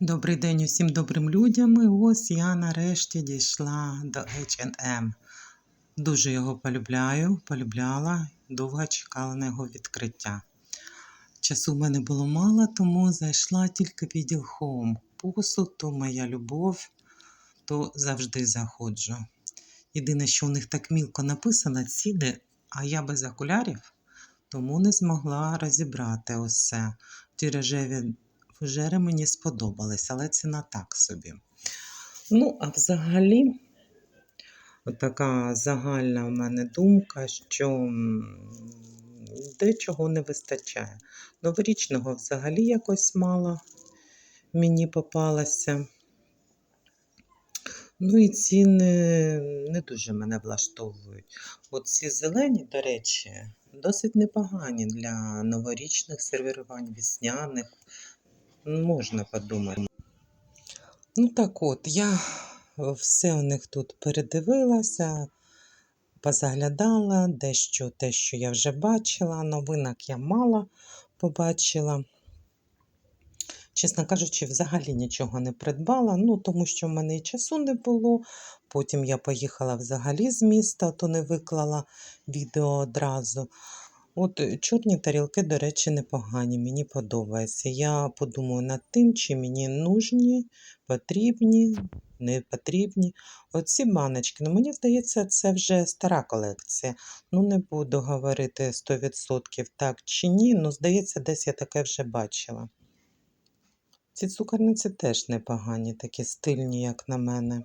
Добрий день усім добрим людям. Ось я нарешті дійшла до H&M. Дуже його полюбляю, полюбляла, довго чекала на його відкриття. Часу в мене було мало, тому зайшла тільки в відділ Home. Посуд, то моя любов, то завжди заходжу. Єдине, що у них так мілко написано ціни, а я без окулярів, тому не змогла розібрати усе. Ті рожеві фужери мені сподобались, але ціна так собі. Ну, а взагалі, така загальна в мене думка, що дечого не вистачає. Новорічного взагалі якось мало мені попалося. Ну і ціни не дуже мене влаштовують. От ці зелені, до речі, досить непогані для новорічних сервірувань, вісняних. Можна подумати. Ну так от, я все у них тут передивилася, позаглядала, дещо те, що я вже бачила, новинок я мало побачила. Чесно кажучи, взагалі нічого не придбала, ну тому що в мене і часу не було. Потім я поїхала взагалі з міста, то не виклала відео одразу. От е, чорні тарілки, до речі, непогані, мені подобається. Я подумаю над тим, чи мені нужні, потрібні, не потрібні. Оці баночки, ну мені здається, це вже стара колекція. Ну, не буду говорити 100% так чи ні, ну, здається, десь я таке вже бачила. Ці цукерниці теж непогані, такі стильні, як на мене.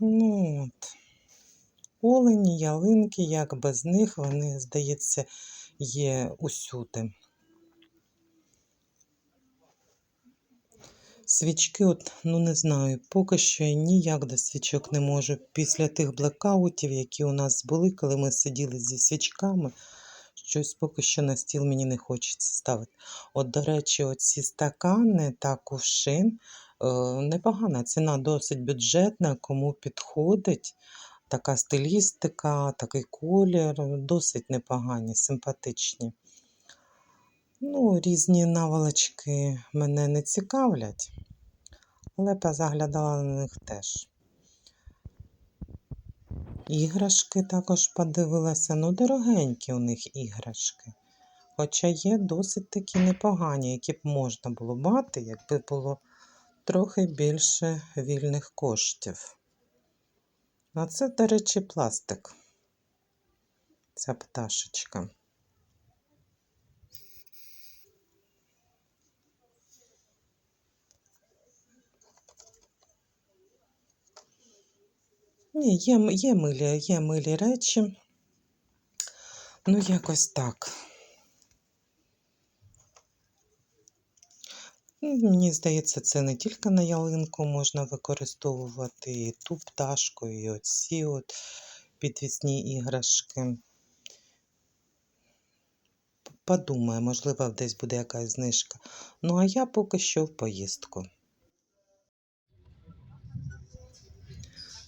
Ну от. Олені, ялинки, як без них, вони, здається, є усюди. Свічки, от, ну не знаю, поки що я ніяк до свічок не можу. Після тих блекаутів, які у нас були, коли ми сиділи зі свічками, щось поки що на стіл мені не хочеться ставити. От, до речі, оці стакани та кувшин, е, непогана ціна, досить бюджетна, кому підходить. Така стилістика, такий колір, досить непогані, симпатичні. Ну, різні наволочки мене не цікавлять, але позаглядала на них теж. Іграшки також подивилася, ну, дорогенькі у них іграшки. Хоча є досить такі непогані, які б можна було мати, якби було трохи більше вільних коштів. А це, до речі, пластик. Ця пташечка. Ні, є, є милі, є милі речі. Ну, якось так. Мені здається, це не тільки на ялинку можна використовувати і ту пташку, і оці от підвісні іграшки. Подумаю, можливо, десь буде якась знижка. Ну, а я поки що в поїздку.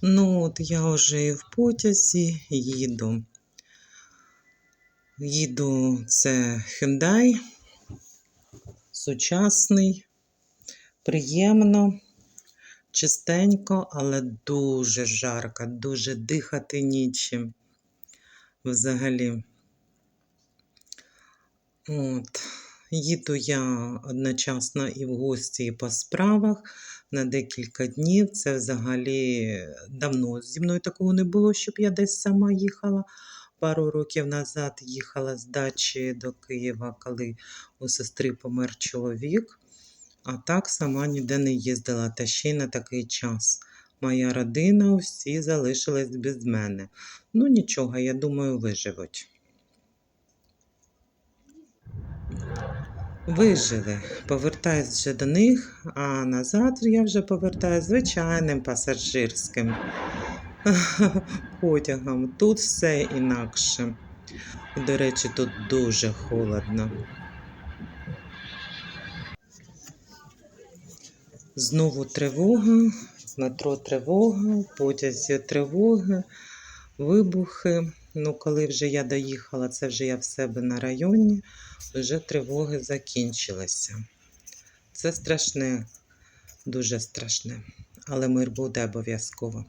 Ну, от я вже і в потязі їду. Їду це Hyundai, сучасний, приємно, чистенько, але дуже жарко, дуже дихати нічим взагалі. От. Їду я одночасно і в гості, і по справах на декілька днів. Це взагалі давно зі мною такого не було, щоб я десь сама їхала. Пару років назад їхала з дачі до Києва, коли у сестри помер чоловік. А так сама ніде не їздила, та ще й на такий час. Моя родина всі залишились без мене. Ну нічого, я думаю, виживуть. Вижили. Повертаюсь вже до них, а назад я вже повертаюсь звичайним пасажирським потягом. Тут все інакше. До речі, тут дуже холодно. Знову тривога, метро тривога, в потязі тривоги, вибухи. Ну, коли вже я доїхала, це вже я в себе на районі, вже тривоги закінчилися. Це страшне, дуже страшне, але мир буде обов'язково.